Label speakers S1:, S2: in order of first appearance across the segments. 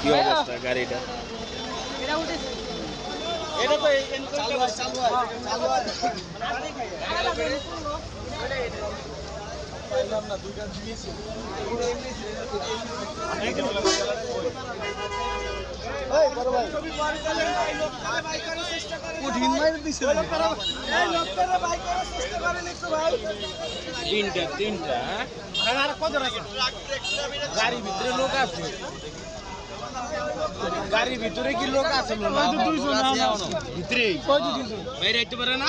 S1: কি অবস্থা গাড়িটা?
S2: এটা তো চালু আছে চালু আছে চালু আছে না দুইটা দিয়েছি এই বড় ভাই কঠিন মাইর দিছে।
S1: তিনটা তিনটা হ্যাঁ?
S2: আর রাখে
S1: গাড়ির ভিতরে লোক আছে। গাড়ির ভিতরে কি লোক আছে ভিতরে? বাইরে আইতে পারে না?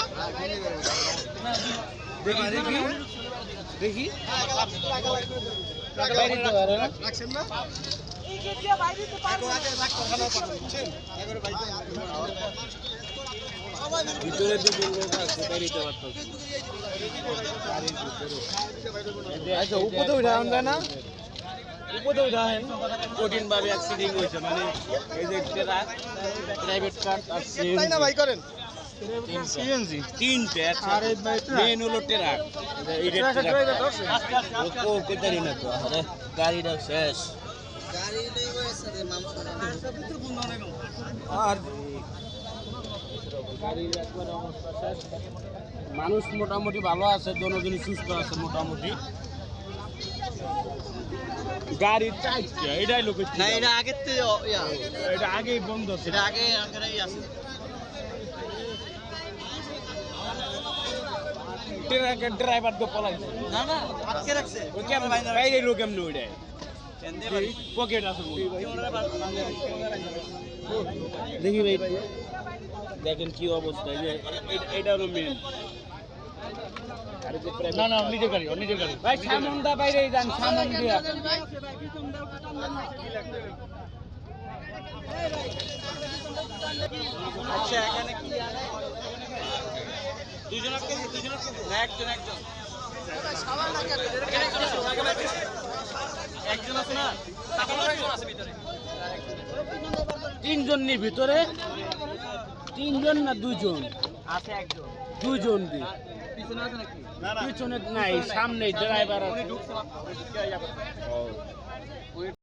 S1: দেখি দেখি। দেখি। বাইরে আইতে পারে না?
S2: রাখছেন না।
S1: ভিতরে লোক আছে আচ্ছা উপরে না? উপরে কঠিন ভাবে অ্যাক্সিডেন্ট হয়েছে মানে এই যে প্রাইভেট কার আর
S2: তাই না ভাই করেন?
S1: সিএনজি তিনটে আরে মেন হলো ট্রাক এই ট্রাক ও কোথায় না তো। গাড়িটা শেষ। আর মানুষ মোটামুটি ভালো আছে দোনোজনই সুস্থ আছে মোটামুটি। গাড়ির চাইছে এটাই লোকের
S2: না এটা আগের
S1: এটা আগেই বন্ধ
S2: এটা আগে আগেরই আছে।
S1: ট্রাকের ড্রাইভার তো পলাইছে।
S2: না না আটকে রাখছে।
S1: ও কেমন বাইরে লোক কেমন ওইটাই পকেট আছে দেখি ভাই। দেখেন কি অবস্থা যে এটা হলো মেন না না নিজের গাড়ি নিজের গাড়ি। ভাই সামন দা বাইরে যান সামন দিয়া।
S2: আচ্ছা এখানে কি? দুজন আটকে দুজন আটকে না একজন
S1: তিনজন ভিতরে। তিনজন না দুইজন?
S2: আছে একজন।
S1: দুজন দি।
S2: পিছনে আছে নাকি?
S1: পিছনে নাই সামনে ড্রাইভার আছে।